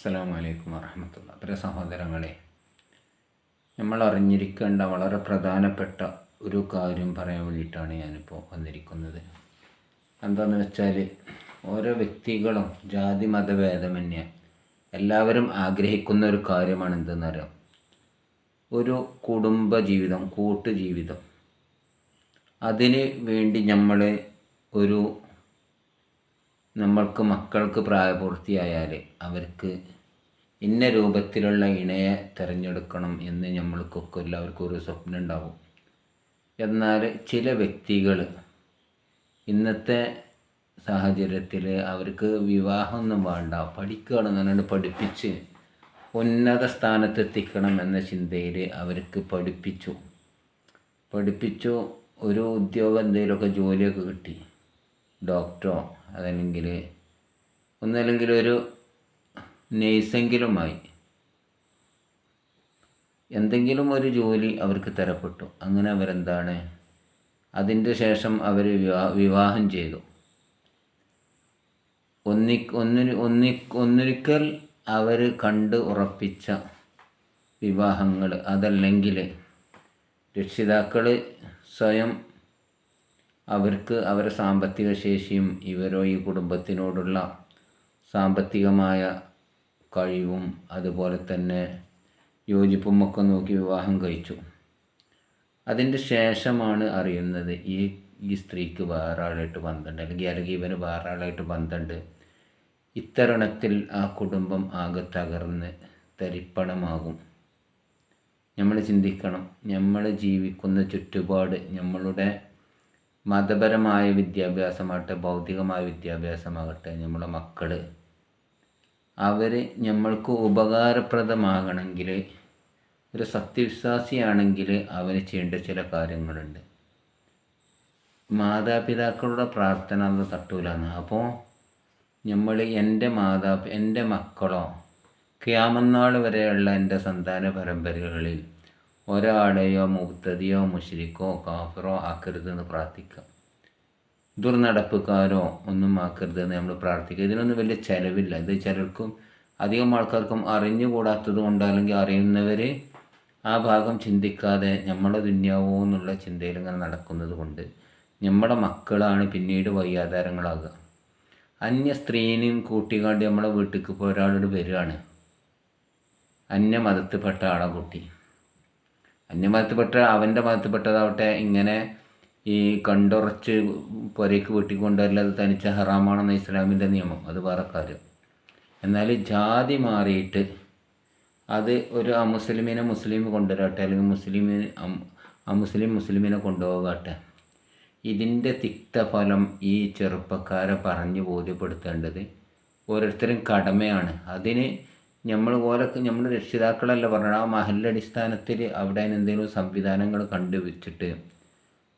അസ്സാം വലൈക്കും വറഹമത്തുള്ള. പ്രിയ സഹോദരങ്ങളെ നമ്മൾ അറിഞ്ഞിരിക്കേണ്ട വളരെ പ്രധാനപ്പെട്ട ഒരു കാര്യം പറയാൻ വേണ്ടിയിട്ടാണ് ഞാനിപ്പോൾ വന്നിരിക്കുന്നത്. എന്താണെന്ന് വെച്ചാൽ ഓരോ വ്യക്തികളും ജാതി മതഭേദമന്യേ എല്ലാവരും ആഗ്രഹിക്കുന്ന ഒരു കാര്യമാണ് എന്തെന്നറിയാം ഒരു കുടുംബ ജീവിതം കൂട്ടുജീവിതം. അതിന് വേണ്ടി നമ്മൾ ഒരു നമ്മൾക്ക് മക്കൾക്ക് പ്രായപൂർത്തിയായാൽ അവർക്ക് ഇന്ന രൂപത്തിലുള്ള ഇണയെ തിരഞ്ഞെടുക്കണം എന്ന് നമ്മൾക്കൊക്കെ എല്ലാവർക്കും ഒരു സ്വപ്നം ഉണ്ടാവും എന്നാൽ ചില വ്യക്തികൾ ഇന്നത്തെ സാഹചര്യത്തിൽ അവർക്ക് വിവാഹമൊന്നും വേണ്ട പഠിക്കുകയാണെന്ന് പറഞ്ഞാൽ പഠിപ്പിച്ച് ഉന്നത സ്ഥാനത്തെത്തിക്കണം എന്ന ചിന്തയിൽ അവർക്ക് പഠിപ്പിച്ചു. പഠിപ്പിച്ചു ഒരു ഉദ്യോഗം എന്തെങ്കിലുമൊക്കെ ജോലിയൊക്കെ കിട്ടി. ഡോക്ടറോ അതല്ലെങ്കിൽ ഒന്നല്ലെങ്കിൽ ഒരു നേഴ്സെങ്കിലുമായി എന്തെങ്കിലും ഒരു ജോലി അവർക്ക് തരപ്പെട്ടു. അങ്ങനെ അവരെന്താണ്? അതിന്റെ ശേഷം അവർ വിവാ വിവാഹം ചെയ്തു. ഒന്നി ഒന്നിന് ഒന്നി ഒന്നൊരിക്കൽ അവർ കണ്ട് ഉറപ്പിച്ച വിവാഹങ്ങൾ അതല്ലെങ്കിൽ രക്ഷിതാക്കൾ സ്വയം അവർക്ക് അവരുടെ സാമ്പത്തിക ശേഷിയും ഇവരോ ഈ കുടുംബത്തിനോടുള്ള സാമ്പത്തികമായ കഴിവും അതുപോലെ തന്നെ യോജിപ്പുമൊക്കെ നോക്കി വിവാഹം കഴിച്ചു. അതിന്റെ ശേഷമാണ് അറിയുന്നത് ഈ ഈ സ്ത്രീക്ക് വേറെ ആളായിട്ട് ബന്ധമുണ്ട് അല്ലെങ്കിൽ അല്ലെങ്കിൽ ഇവന് വേറെ ആളായിട്ട് ബന്ധമുണ്ട്. ഇത്തരുണത്തിൽ ആ കുടുംബം ആകെ തകർന്ന് തരിപ്പണമാകും. നമ്മൾ ചിന്തിക്കണം നമ്മൾ ജീവിക്കുന്ന ചുറ്റുപാട് നമ്മളുടെ മതപരമായ വിദ്യാഭ്യാസമാകട്ടെ ഭൗതികമായ വിദ്യാഭ്യാസമാകട്ടെ നമ്മുടെ മക്കൾ അവർ നമ്മൾക്ക് ഉപകാരപ്രദമാകണമെങ്കിൽ ഒരു സത്യവിശ്വാസിയാണെങ്കിൽ അവന് ചെയ്യേണ്ട ചില കാര്യങ്ങളുണ്ട്. മാതാപിതാക്കളുടെ പ്രാർത്ഥന അത് തട്ടൂലാണ്. അപ്പോൾ നമ്മൾ എന്റെ മാതാ എന്റെ മക്കളോ ക്യാമന്നാൾ വരെയുള്ള എന്റെ സന്താന പരമ്പരകളിൽ ഒരാളെയോ മുക്തതിയോ മുഷരിക്കോ കാഫറോ ആക്കരുതെന്ന് പ്രാർത്ഥിക്കാം. ദുർനടപ്പുകാരോ ഒന്നും ആക്കരുതെന്ന് നമ്മൾ പ്രാർത്ഥിക്കുക ഇതിനൊന്നും വലിയ ചിലവില്ല. ഇത് ചിലർക്കും അധികം ആൾക്കാർക്കും അറിഞ്ഞുകൂടാത്തത് കൊണ്ട് അല്ലെങ്കിൽ അറിയുന്നവർ ആ ഭാഗം ചിന്തിക്കാതെ നമ്മളെ ദുന്യാവോ എന്നുള്ള ചിന്തയിൽ ഇങ്ങനെ നടക്കുന്നത് കൊണ്ട് നമ്മുടെ മക്കളാണ് പിന്നീട് വയ്യാധാരങ്ങളാകുക അന്യ സ്ത്രീനെയും കൂട്ടിക്കാണ്ട് നമ്മളെ വീട്ടിലേക്ക് ഇപ്പോൾ ഒരാളോട് വരികയാണ്. അന്യ മതത്തിൽപ്പെട്ട ആളെ കുട്ടി. അന്യമതത്തിൽപ്പെട്ട അവന്റെ മതത്തിൽപ്പെട്ടതാവട്ടെ ഇങ്ങനെ ഈ കണ്ടുറച്ച് പുരയ്ക്ക് വീട്ടിൽ കൊണ്ടുവരില്ല അത് തനിച്ച ഹറാമാണെന്ന ഇസ്ലാമിന്റെ നിയമം. അത് വേറെ കാര്യം. എന്നാൽ ജാതി മാറിയിട്ട് അത് ഒരു അമുസ്ലിമിനെ മുസ്ലിം കൊണ്ടുവരട്ടെ അല്ലെങ്കിൽ മുസ്ലിമിന് അമുസ്ലിം മുസ്ലിമിനെ കൊണ്ടുപോകട്ടെ ഇതിന്റെ തിക്തഫലം ഈ ചെറുപ്പക്കാരെ പറഞ്ഞ് ബോധ്യപ്പെടുത്തേണ്ടത് ഓരോരുത്തരും കടമയാണ്. അതിന് നമ്മൾ ഓരൊക്കെ നമ്മൾ രക്ഷിതാക്കളല്ല പറഞ്ഞത്. ആ മഹല്ലടിസ്ഥാനത്തിൽ അവിടെ എന്തെങ്കിലും സംവിധാനങ്ങൾ കണ്ടുവച്ചിട്ട്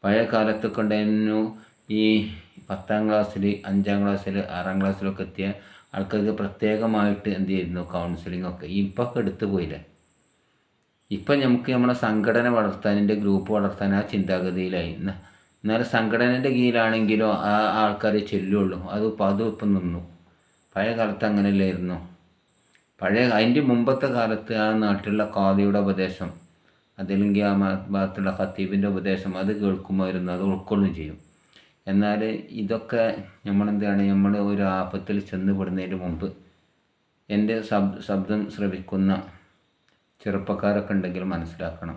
പഴയ കാലത്തൊക്കെ ഉണ്ടായിരുന്നു ഈ പത്താം ക്ലാസ്സിൽ അഞ്ചാം ക്ലാസ്സിൽ ആറാം ക്ലാസ്സിലൊക്കെ എത്തിയ ആൾക്കാർക്ക് പ്രത്യേകമായിട്ട് എന്ത് ചെയ്യുന്നു കൗൺസിലിംഗ് ഒക്കെ. ഇപ്പം ഒക്കെ എടുത്തു പോയില്ലേ? ഇപ്പം നമുക്ക് നമ്മുടെ സംഘടന വളർത്താൻ എന്റെ ഗ്രൂപ്പ് വളർത്താൻ ആ ചിന്താഗതിയിലായി. എന്നാലും സംഘടനന്റെ കീഴിലാണെങ്കിലോ ആ ആൾക്കാരെ ചെല്ലുള്ളൂ. അത് അതും ഇപ്പം നിന്നു. പഴയ കാലത്ത് അങ്ങനെയല്ലായിരുന്നു. പഴയ അതിന്റെ മുമ്പത്തെ കാലത്ത് ആ നാട്ടിലുള്ള കാതിയുടെ ഉപദേശം അതല്ലെങ്കിൽ ആ ഭാഗത്തുള്ള ഖത്തീബിന്റെ ഉപദേശം അത് കേൾക്കുമായിരുന്നു അത് ഉൾക്കൊള്ളും ചെയ്യും. എന്നാൽ ഇതൊക്കെ നമ്മളെന്താണ് നമ്മൾ ഒരു ആപത്തിൽ ചെന്ന് മുമ്പ് എന്റെ ശബ് ശബ്ദം ശ്രവിക്കുന്ന ചെറുപ്പക്കാരൊക്കെ ഉണ്ടെങ്കിൽ മനസ്സിലാക്കണം.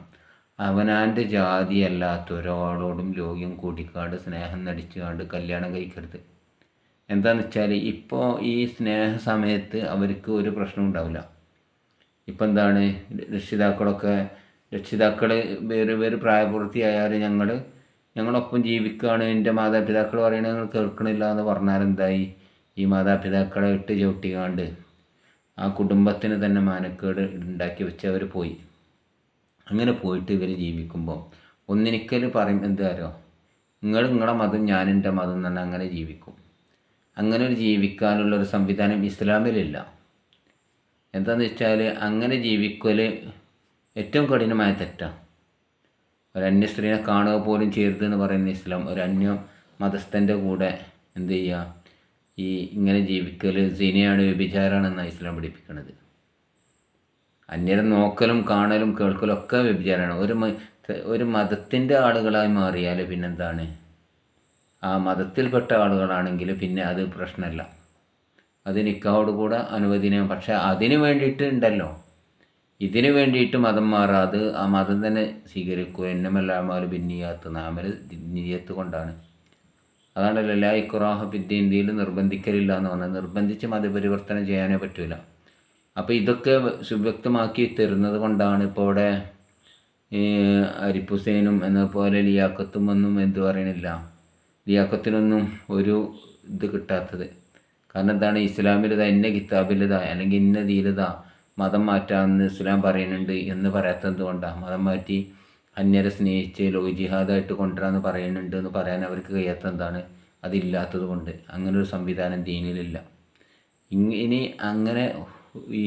അവനാന്റെ ജാതിയല്ലാത്ത ഒരാളോടും ലോകം കൂട്ടിക്കാട് സ്നേഹം നടിച്ചുകാണ്ട് കല്യാണം കഴിക്കരുത്. എന്താണെന്ന് വെച്ചാൽ ഇപ്പോൾ ഈ സ്നേഹ സമയത്ത് അവർക്ക് ഒരു പ്രശ്നം ഉണ്ടാവില്ല ഇപ്പം എന്താണ് രക്ഷിതാക്കളൊക്കെ രക്ഷിതാക്കൾ വേറെ വേറെ പ്രായപൂർത്തിയായാൽ ഞങ്ങൾ ഞങ്ങളൊപ്പം ജീവിക്കുകയാണ് എന്റെ മാതാപിതാക്കൾ പറയണത് നിങ്ങൾ കേൾക്കണില്ല എന്ന് പറഞ്ഞാൽ എന്തായി ഈ മാതാപിതാക്കളെ ഇട്ട് ചവിട്ടിക്കാണ്ട് ആ കുടുംബത്തിന് തന്നെ മാനക്കേട് ഉണ്ടാക്കി വെച്ച് അവർ പോയി. അങ്ങനെ പോയിട്ട് ഇവർ ജീവിക്കുമ്പോൾ ഒന്നിനിക്കൽ പറയും എന്താരോ നിങ്ങൾ നിങ്ങളുടെ മതം ഞാൻ എന്റെ മതം തന്നെ അങ്ങനെ ജീവിക്കും. അങ്ങനെ ഒരു ജീവിക്കാനുള്ള ഒരു സംവിധാനം ഇസ്ലാമിലില്ല. എന്താണെന്ന് വെച്ചാൽ അങ്ങനെ ജീവിക്കൽ ഏറ്റവും കഠിനമായ തെറ്റാണ് ഒരു അന്യ സ്ത്രീനെ കാണുക പോലും ചെയ്യരുത് എന്ന് പറയുന്ന ഇസ്ലാം. ഒരു അന്യ മതസ്ഥന്റെ കൂടെ എന്ത് ചെയ്യുക ഈ ഇങ്ങനെ ജീവിക്കൽ സിനിയാണ് വ്യഭിചാരമാണെന്നാണ് ഇസ്ലാം പഠിപ്പിക്കുന്നത് അന്യരെ നോക്കലും കാണലും കേൾക്കലും ഒക്കെ വ്യഭിചാരമാണ് ഒരു ഒരു മതത്തിന്റെ ആളുകളായി മാറിയാൽ പിന്നെന്താണ്? ആ മതത്തിൽപ്പെട്ട ആളുകളാണെങ്കിൽ പിന്നെ അത് പ്രശ്നമല്ല അത് നിക്കാഹോട് കൂടെ അനുവദനീയം. പക്ഷെ അതിന് വേണ്ടിയിട്ട് ഉണ്ടല്ലോ ഇതിന് വേണ്ടിയിട്ട് മതം മാറാതെ ആ മതം തന്നെ സ്വീകരിക്കുക. എന്നമല്ലാമാൽ ഭിന്നിയാത്ത് നാമൽ നീയത്ത് കൊണ്ടാണ്. അതാണല്ലോ എല്ലാ ഇക്കുറാഹ ഇന്ത്യയിൽ നിർബന്ധിക്കലില്ല എന്ന് പറഞ്ഞാൽ നിർബന്ധിച്ച് മതപരിവർത്തനം ചെയ്യാനേ പറ്റില്ല അപ്പോൾ ഇതൊക്കെ സുവ്യക്തമാക്കി തരുന്നത് കൊണ്ടാണ് ഇപ്പോൾ ഇവിടെ അരിപ്പുസേനും എന്നപോലെ ലിയാക്കത്തും ഒന്നും എന്തു പറയണില്ല ലിയാക്കത്തിനൊന്നും ഒരു ഇത് കിട്ടാത്തത്. കാരണം എന്താണ്? ഇസ്ലാമിലതാ ഇന്ന കിതാബിലതാ അല്ലെങ്കിൽ ഇന്ന ദീലതാ മതം മാറ്റാമെന്ന് ഇസ്ലാം പറയുന്നുണ്ട് എന്ന് പറയാത്തത് എന്തുകൊണ്ടാണ് മതം മാറ്റി അന്യരെ സ്നേഹിച്ച് ലോ ജിഹാദായിട്ട് കൊണ്ടുവരാമെന്ന് പറയുന്നുണ്ട് എന്ന് പറയാൻ അവർക്ക് കഴിയാത്ത എന്താണ് അതില്ലാത്തത് കൊണ്ട്. അങ്ങനെ ഒരു സംവിധാനം ദീനിലില്ല. ഇനി അങ്ങനെ ഈ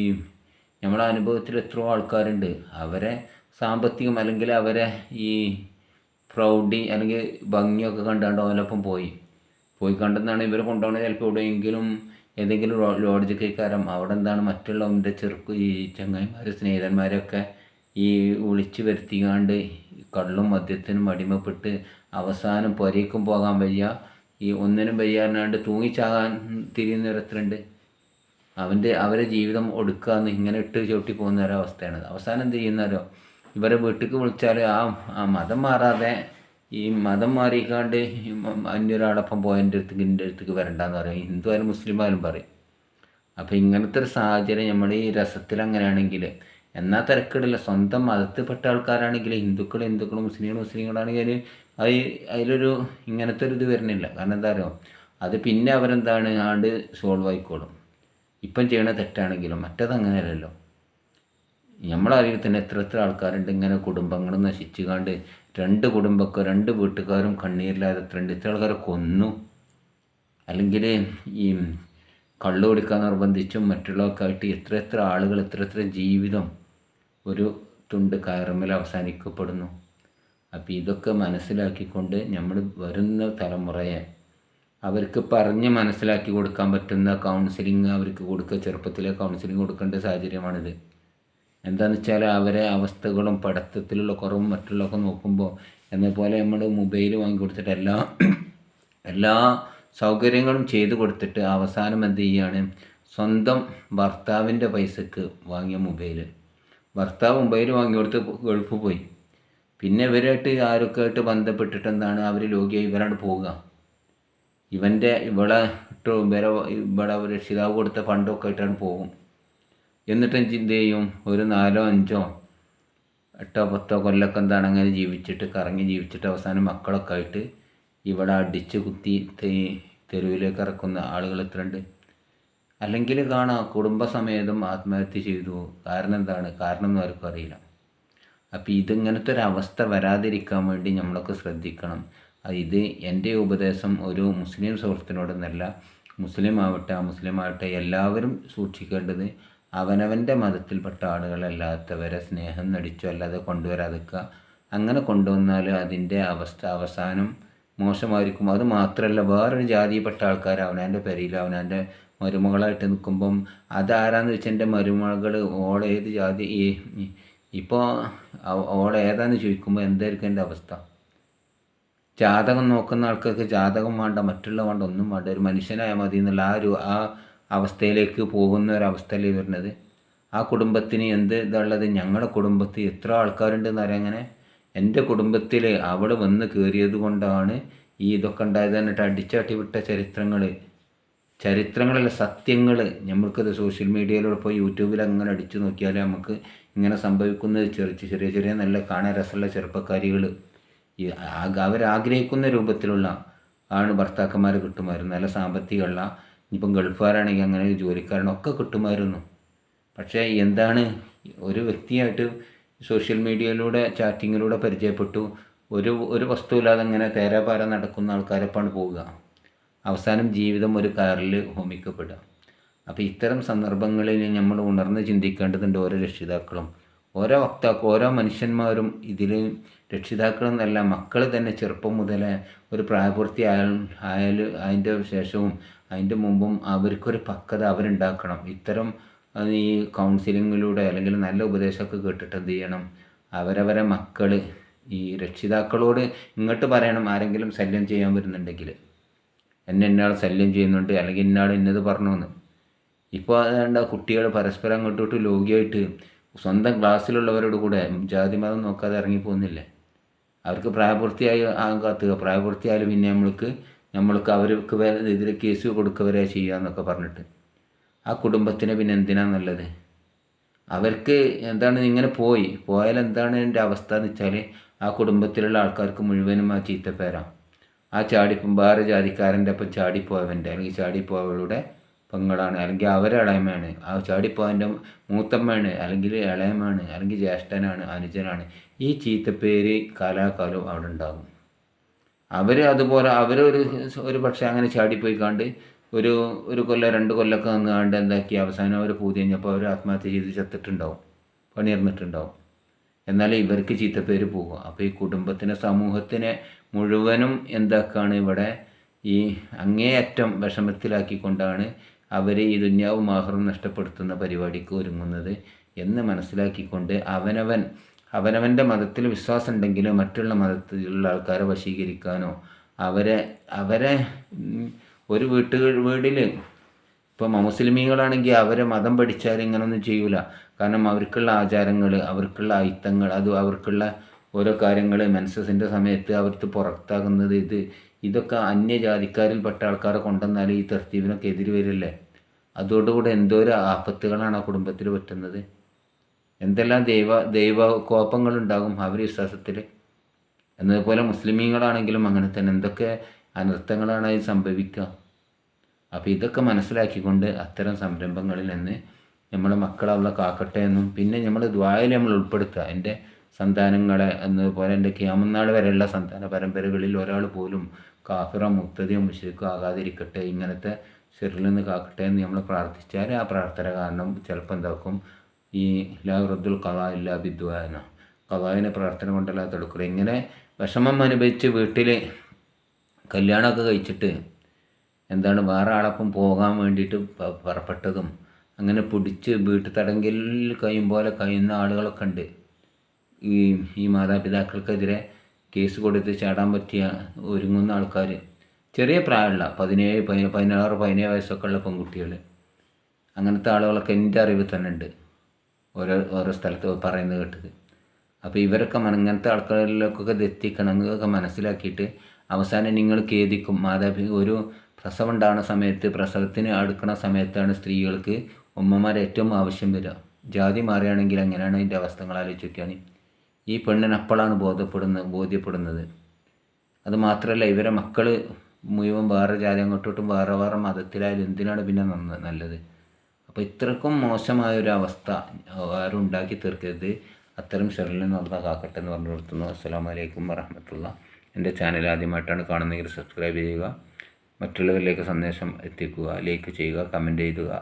നമ്മളെ അനുഭവത്തിൽ എത്രയോ ആൾക്കാരുണ്ട്. അവരെ സാമ്പത്തികം അല്ലെങ്കിൽ അവരെ ഈ പ്രൗഢി അല്ലെങ്കിൽ ഭംഗിയൊക്കെ കണ്ടാണ്ട് അവനൊപ്പം പോയി. പോയി കണ്ടെന്നാണ് ഇവർ കൊണ്ടുപോകുന്നത് ചിലപ്പോൾ എവിടെയെങ്കിലും ഏതെങ്കിലും ലോഡ്ജ് കൈക്കാരം അവിടെ എന്താണ് മറ്റുള്ളവന്റെ ചെറുക്ക് ഈ ചങ്ങായിമാർ സ്നേഹിതന്മാരൊക്കെ ഈ വിളിച്ചു വരുത്തിക്കാണ്ട് കള്ളും മദ്യത്തിനും അടിമപ്പെട്ട് അവസാനം പൊരയ്ക്കും പോകാൻ വയ്യ. ഈ ഒന്നിനും വയ്യാണ്ട് തൂങ്ങിച്ചാകാൻ തിരിയുന്നവരത്രയുണ്ട് അവന്റെ അവരെ ജീവിതം ഒടുക്കാന്ന് ഇങ്ങനെ ഇട്ട് ചവിട്ടി പോകുന്ന ഒരവസ്ഥയാണ് അവസാനം എന്ത് ചെയ്യുന്നവരോ ഇവരെ വീട്ടിലേക്ക് വിളിച്ചാൽ ആ ആ മതം മാറാതെ ഈ മതം മാറിക്കാണ്ട് അന്യൊരാളൊപ്പം പോയതിന്റെ അടുത്തേക്ക് എന്റെ അടുത്തേക്ക് വരണ്ടെന്ന് പറയും. ഹിന്ദു ആയാലും മുസ്ലിം ആയാലും പറയും. അപ്പോൾ ഇങ്ങനത്തെ ഒരു സാഹചര്യം നമ്മൾ ഈ രസത്തിൽ അങ്ങനെയാണെങ്കിൽ എന്നാൽ തിരക്കിടില്ല സ്വന്തം മതത്തിൽപ്പെട്ട ആൾക്കാരാണെങ്കിൽ ഹിന്ദുക്കൾ ഹിന്ദുക്കൾ മുസ്ലിങ്ങൾ മുസ്ലിങ്ങളാണെങ്കിൽ അത് അതിലൊരു ഇങ്ങനത്തെ ഒരു ഇത് വരുന്നില്ല. കാരണം എന്താ പറയുക അത് പിന്നെ അവരെന്താണ് ആണ്ട് സോൾവ് ആയിക്കോളും. ഇപ്പം ചെയ്യണ തെറ്റാണെങ്കിലും മറ്റത് അങ്ങനെയല്ലല്ലോ. നമ്മളറിയിൽ തന്നെ എത്ര എത്ര ആൾക്കാരുണ്ട് ഇങ്ങനെ കുടുംബങ്ങൾ നശിച്ചു കണ്ട് രണ്ട് കുടുംബക്കാർ രണ്ട് വീട്ടുകാരും കണ്ണീരില്ലാതെ എത്ര ഉണ്ട് ഇത്ര ആൾക്കാരെ കൊന്നു. അല്ലെങ്കിൽ ഈ കള്ളു കുടിക്കാൻ നിർബന്ധിച്ചും മറ്റുള്ളതൊക്കെ ആയിട്ട് എത്ര എത്ര ആളുകൾ എത്ര എത്ര ജീവിതം ഒരു തുണ്ട് കയറുമ്പിൽ അവസാനിക്കപ്പെടുന്നു. അപ്പോൾ ഇതൊക്കെ മനസ്സിലാക്കിക്കൊണ്ട് നമ്മൾ വരുന്ന തലമുറയെ അവർക്ക് പറഞ്ഞ് മനസ്സിലാക്കി കൊടുക്കാൻ പറ്റുന്ന കൗൺസിലിംഗ് അവർക്ക് കൊടുക്കുക ചെറുപ്പത്തിലെ കൗൺസിലിംഗ് കൊടുക്കേണ്ട സാഹചര്യമാണിത്. എന്താണെന്ന് വെച്ചാൽ അവരെ അവസ്ഥകളും പഠിത്തത്തിലുള്ള കുറവും മറ്റുള്ളതൊക്കെ നോക്കുമ്പോൾ എന്നപോലെ നമ്മൾ മൊബൈൽ വാങ്ങി കൊടുത്തിട്ട് എല്ലാ എല്ലാ സൗകര്യങ്ങളും ചെയ്തു കൊടുത്തിട്ട് അവസാനം എന്ത് ചെയ്യാണ്? സ്വന്തം ഭർത്താവിന്റെ പൈസക്ക് വാങ്ങിയ മൊബൈൽ ഭർത്താവ് മൊബൈൽ വാങ്ങി കൊടുത്ത് ഗൾഫ് പോയി. പിന്നെ ഇവരായിട്ട് ആരൊക്കെ ആയിട്ട് ബന്ധപ്പെട്ടിട്ട് എന്താണ്? അവർ രോഗിയായി ഇവരാണ് പോവുക. ഇവന്റെ ഇവളെ ഇട്ട് ഇവരെ ഇവിടെ രക്ഷിതാവ് കൊടുത്ത ഫണ്ടൊക്കെ ആയിട്ടാണ് പോകും. എന്നിട്ട് എന്ത് ചെയ്യും? ഒരു നാലോ അഞ്ചോ എട്ടോ പത്തോ കൊല്ലൊക്കെ എന്താണ് അങ്ങനെ ജീവിച്ചിട്ട് കറങ്ങി ജീവിച്ചിട്ട് അവസാനം മക്കളൊക്കെ ആയിട്ട് ഇവിടെ അടിച്ച് കുത്തി തെരുവിലേക്ക് ഇറക്കുന്ന ആളുകൾ എത്രയുണ്ട് അല്ലെങ്കിൽ കാണാം കുടുംബസമേതം ആത്മഹത്യ ചെയ്തു. കാരണം എന്താണ്? കാരണം ഒന്നും ആർക്കും അറിയില്ല. അപ്പോൾ ഇതിങ്ങനത്തെ ഒരു അവസ്ഥ വരാതിരിക്കാൻ വേണ്ടി നമ്മളൊക്കെ ശ്രദ്ധിക്കണം. ഇത് എന്റെ ഉപദേശം ഒരു മുസ്ലിം സുഹൃത്തിനോടൊന്നല്ല മുസ്ലിം ആവട്ടെ മുസ്ലിം ആവട്ടെ എല്ലാവരും സൂക്ഷിക്കേണ്ടത് അവനവന്റെ മതത്തിൽപ്പെട്ട ആളുകളല്ലാത്തവരെ സ്നേഹം നടിച്ചോ അല്ലാതെ കൊണ്ടുവരാതിക്കുക അങ്ങനെ കൊണ്ടുവന്നാൽ അതിന്റെ അവസ്ഥ അവസാനം മോശമായിരിക്കും. അത് മാത്രമല്ല വേറൊരു ജാതിയിൽപ്പെട്ട ആൾക്കാർ അവനവന്റെ പെരയിൽ അവനവന്റെ മരുമകളായിട്ട് നിൽക്കുമ്പം അതാരാന്ന് വെച്ചാൽ എന്റെ മരുമകൾ ഓളെ ഏത് ജാതി? ഈ ഇപ്പോൾ ഓളെ ഏതാന്ന് ചോദിക്കുമ്പോൾ എന്തായിരിക്കും എന്റെ അവസ്ഥ? ജാതകം നോക്കുന്ന ആൾക്കാർക്ക് ജാതകം വേണ്ട മറ്റുള്ള വേണ്ട ഒന്നും വേണ്ട. ഒരു മനുഷ്യനായ മതി എന്നുള്ള ആ ഒരു ആ അവസ്ഥയിലേക്ക് പോകുന്ന ഒരവസ്ഥയിൽ വരുന്നത്? ആ കുടുംബത്തിന് എന്ത് ഇതുള്ളത് ഞങ്ങളുടെ കുടുംബത്തിൽ എത്ര ആൾക്കാരുണ്ടെന്ന് അറിയാം അങ്ങനെ എന്റെ കുടുംബത്തിൽ അവിടെ വന്ന് കയറിയത് കൊണ്ടാണ് ഈ ഇതൊക്കെ ഉണ്ടായത് എന്നിട്ട് അടിച്ചാട്ടി വിട്ട ചരിത്രങ്ങൾ ചരിത്രങ്ങളല്ല സത്യങ്ങൾ നമ്മൾക്കത് സോഷ്യൽ മീഡിയയിലൂടെ പോയി യൂട്യൂബിൽ അങ്ങനെ അടിച്ചു നോക്കിയാൽ നമുക്ക് ഇങ്ങനെ സംഭവിക്കുന്നത് ചെറിയ ചെറിയ ചെറിയ നല്ല കാണാൻ രസമുള്ള ചെറുപ്പക്കാരികൾ അവരാഗ്രഹിക്കുന്ന രൂപത്തിലുള്ള ആണ് ഭർത്താക്കന്മാർ കിട്ടുമായിരുന്നു. നല്ല സാമ്പത്തികമുള്ള ഇനിയിപ്പം ഗൾഫുകാരാണെങ്കിൽ അങ്ങനെ ഒരു ജോലിക്കാരനൊക്കെ കിട്ടുമായിരുന്നു. പക്ഷേ എന്താണ്? ഒരു വ്യക്തിയായിട്ട് സോഷ്യൽ മീഡിയയിലൂടെ ചാറ്റിങ്ങിലൂടെ പരിചയപ്പെട്ടു. ഒരു ഒരു വസ്തുവില്ലാതെ ഇങ്ങനെ തേരാപാര നടക്കുന്ന ആൾക്കാരെപ്പാണ് പോവുക. അവസാനം ജീവിതം ഒരു കാറിൽ ഹോമിക്കപ്പെടുക. അപ്പോൾ ഇത്തരം സന്ദർഭങ്ങളിൽ നമ്മൾ ഉണർന്ന് ചിന്തിക്കേണ്ടതുണ്ട് ഓരോ രക്ഷിതാക്കളും. ഓരോ വക്താക്കൾ ഓരോ മനുഷ്യന്മാരും ഇതിൽ രക്ഷിതാക്കളെന്നല്ല മക്കൾ തന്നെ ചെറുപ്പം മുതലേ ഒരു പ്രായപൂർത്തി ആയാൽ ആയാൽ അതിന്റെ ശേഷവും അതിന്റെ മുമ്പും അവർക്കൊരു പക്വത അവരുണ്ടാക്കണം. ഇത്തരം ഈ കൗൺസിലിങ്ങിലൂടെ അല്ലെങ്കിൽ നല്ല ഉപദേശമൊക്കെ കേട്ടിട്ട് എന്ത് ചെയ്യണം? അവരവരെ മക്കൾ ഈ രക്ഷിതാക്കളോട് ഇങ്ങോട്ട് പറയണം ആരെങ്കിലും ശല്യം ചെയ്യാൻ വരുന്നുണ്ടെങ്കിൽ എന്നെ ഇന്നയാൾ ശല്യം ചെയ്യുന്നുണ്ട് അല്ലെങ്കിൽ ഇന്നയാൾ ഇന്നത് പറഞ്ഞു ഇപ്പോൾ അതുകൊണ്ട് കുട്ടികൾ പരസ്പരം അങ്ങോട്ടോട്ട് ലോകിയായിട്ട് സ്വന്തം ക്ലാസ്സിലുള്ളവരോട് കൂടെ ജാതി മതം നോക്കാതെ ഇറങ്ങി പോകുന്നില്ലേ അവർക്ക് പ്രായപൂർത്തിയായി ആകാത്തുക കാത്തുക. പ്രായപൂർത്തിയായാലും പിന്നെ നമ്മൾക്ക് നമ്മൾക്ക് അവർക്ക് വേറെ എതിരെ കേസ് കൊടുക്കുക വരെ ചെയ്യാന്നൊക്കെ പറഞ്ഞിട്ട്. ആ കുടുംബത്തിന് പിന്നെ എന്തിനാണ് നല്ലത്? അവർക്ക് എന്താണ് ഇങ്ങനെ പോയി. പോയാൽ എന്താണ് എന്റെ അവസ്ഥ എന്ന് വെച്ചാൽ ആ കുടുംബത്തിലുള്ള ആൾക്കാർക്ക് മുഴുവനും ആ ചീത്തപ്പേരാണ് ആ ചാടി വേറെ ജാതിക്കാരന്റെ ഒപ്പം ചാടിപ്പോയവന്റെ അല്ലെങ്കിൽ ചാടിപ്പോയവളുടെ പെങ്ങളാണ് അല്ലെങ്കിൽ അവരളയമാണ് ആ ചാടിപ്പോയന്റെ മൂത്തമ്മയാണ് അല്ലെങ്കിൽ ഇളയമാണ് അല്ലെങ്കിൽ ജ്യേഷ്ഠനാണ് അനുജനാണ്. ഈ ചീത്തപ്പേര് കാലാകാലവും അവിടെ ഉണ്ടാകും. അവർ അതുപോലെ അവരൊരു ഒരു പക്ഷേ അങ്ങനെ ചാടിപ്പോയി കണ്ട് ഒരു ഒരു കൊല്ലം രണ്ട് കൊല്ലമൊക്കെ നിന്ന് കണ്ട് എന്താക്കി അവസാനം അവർ പൂതി കഴിഞ്ഞപ്പോൾ അവർ ആത്മഹത്യ ചെയ്ത് ചത്തിട്ടുണ്ടാവും. പണിയർന്നിട്ടുണ്ടാവും. എന്നാൽ ഇവർക്ക് ചീത്തപ്പേര് പോകും അപ്പോൾ ഈ കുടുംബത്തിനെ സമൂഹത്തിനെ മുഴുവനും എന്താക്കാണ് ഇവിടെ ഈ അങ്ങേയറ്റം വിഷമത്തിലാക്കിക്കൊണ്ടാണ് അവർ ഈ ദുന്യാവും മാഹറും നഷ്ടപ്പെടുത്തുന്ന പരിപാടിക്ക് ഒരുങ്ങുന്നത് എന്ന് മനസ്സിലാക്കിക്കൊണ്ട് അവനവൻ അവനവന്റെ മതത്തിൽ വിശ്വാസം ഉണ്ടെങ്കിലും മറ്റുള്ള മതത്തിലുള്ള ആൾക്കാരെ വശീകരിക്കാനോ അവരെ അവരെ ഒരു വീട്ടുകൾ വീട്ടിൽ ഇപ്പോൾ മുസ്ലിമീങ്ങളാണെങ്കിൽ അവരെ മതം പഠിച്ചാൽ ഇങ്ങനൊന്നും ചെയ്യൂല. കാരണം അവർക്കുള്ള ആചാരങ്ങൾ അവർക്കുള്ള അയിത്തങ്ങൾ അത് അവർക്കുള്ള ഓരോ കാര്യങ്ങൾ മെൻസസിന്റെ സമയത്ത് അവർക്ക് പുറത്താകുന്നത് ഇത് ഇതൊക്കെ അന്യജാതിക്കാരിൽപ്പെട്ട ആൾക്കാരെ കൊണ്ടുവന്നാൽ ഈ തെർത്തീവിനൊക്കെ എതിര് വരില്ലേ? അതോടുകൂടെ എന്തോരം ആപത്തുകളാണ് ആ കുടുംബത്തിൽ പറ്റുന്നത്. എന്തെല്ലാം ദൈവ ദൈവ കോപങ്ങളുണ്ടാകും അവർ വിശ്വാസത്തിൽ എന്നതുപോലെ മുസ്ലിമീങ്ങളാണെങ്കിലും അങ്ങനെ തന്നെ എന്തൊക്കെ അനർത്ഥങ്ങളാണ് അതിൽ സംഭവിക്കുക. അപ്പോൾ ഇതൊക്കെ മനസ്സിലാക്കിക്കൊണ്ട് അത്തരം സംരംഭങ്ങളിൽ നിന്ന് നമ്മുടെ മക്കളവളെ കാക്കട്ടെ എന്നും പിന്നെ നമ്മൾ ദ്വായിൽ നമ്മൾ ഉൾപ്പെടുത്തുക. എന്റെ സന്താനങ്ങളെ എന്നതുപോലെ എന്റെ ക്യാമനാൾ വരെയുള്ള സന്താന പരമ്പരകളിൽ ഒരാൾ പോലും കാഫിറ മുക്തതയോ മുഷരിക്കോ ആകാതിരിക്കട്ടെ ഇങ്ങനത്തെ ഷെറിൽ നിന്ന് കാക്കട്ടെ എന്ന് നമ്മൾ പ്രാർത്ഥിച്ചാൽ ആ പ്രാർത്ഥന കാരണം ചിലപ്പോൾ എന്താക്കും? ഈ ലാ റദ്ദുൽ ഇല്ലാ ബിദ്വാന. കലാവിനെ പ്രാർത്ഥന കൊണ്ടല്ല തടുക്കുക ഇങ്ങനെ വിഷമം അനുഭവിച്ച് വീട്ടിൽ കല്യാണമൊക്കെ കഴിച്ചിട്ട് എന്താണ് വേറെ ആളൊപ്പം പോകാൻ വേണ്ടിയിട്ട് പുറപ്പെട്ടതും അങ്ങനെ പിടിച്ച് വീട്ടു തടങ്കിൽ കഴിയും പോലെ കഴിയുന്ന ആളുകളൊക്കെ ഉണ്ട്. ഈ ഈ മാതാപിതാക്കൾക്കെതിരെ കേസ് കൊടുത്ത് ചാടാൻ പറ്റിയ ഒരുങ്ങുന്ന ആൾക്കാർ ചെറിയ പ്രായമുള്ള പതിനേഴ് പതിന- പതിനാറ് പതിനേഴ് വയസ്സൊക്കെ ഉള്ള പെൺകുട്ടികൾ അങ്ങനത്തെ ആളുകളൊക്കെ എന്റെ അറിവിൽ തന്നെ ഉണ്ട്. ഓരോ ഓരോ സ്ഥലത്ത് പറയുന്നത് കേട്ടത് അപ്പോൾ ഇവരൊക്കെ ഇങ്ങനത്തെ ആൾക്കാരിലേക്കൊക്കെ ഇതെത്തിക്കണമെന്നൊക്കെ മനസ്സിലാക്കിയിട്ട് അവസാനം നിങ്ങൾ ഖേദിക്കും. മാതാപി ഒരു പ്രസവം ഉണ്ടാകുന്ന സമയത്ത് പ്രസവത്തിന് അടുക്കുന്ന സമയത്താണ് സ്ത്രീകൾക്ക് ഉമ്മമാർ ഏറ്റവും ആവശ്യം വരിക. ജാതി മാറുകയാണെങ്കിൽ അങ്ങനെയാണ് അതിന്റെ അവസ്ഥകൾ ആലോചിക്കുകയാണ് ഈ പെണ്ണിന് അപ്പോഴാണ് ബോധപ്പെടുന്നത് ബോധ്യപ്പെടുന്നത്. അത് മാത്രമല്ല ഇവരെ മക്കൾ മുഴുവൻ വേറെ ജാതി അങ്ങോട്ടോട്ടും വേറെ വേറെ മതത്തിലായാലും എന്തിനാണ് പിന്നെ നല്ലത്? അപ്പോൾ ഇത്രക്കും മോശമായ ഒരു അവസ്ഥ ആരും ഉണ്ടാക്കി തീർക്കരുത്. അത്തരം ഷെറിൽ നിന്ന് കാക്കട്ടെ എന്ന് പറഞ്ഞു കൊടുത്തുന്നു അസ്സാം വലൈക്കും വറഹമത്തുള്ള എന്റെ ചാനൽ ആദ്യമായിട്ടാണ് കാണുന്നതെങ്കിൽ സബ്സ്ക്രൈബ് ചെയ്യുക. മറ്റുള്ളവരിലേക്ക് സന്ദേശം എത്തിക്കുക ലൈക്ക് ചെയ്യുക കമന്റ് ചെയ്യുക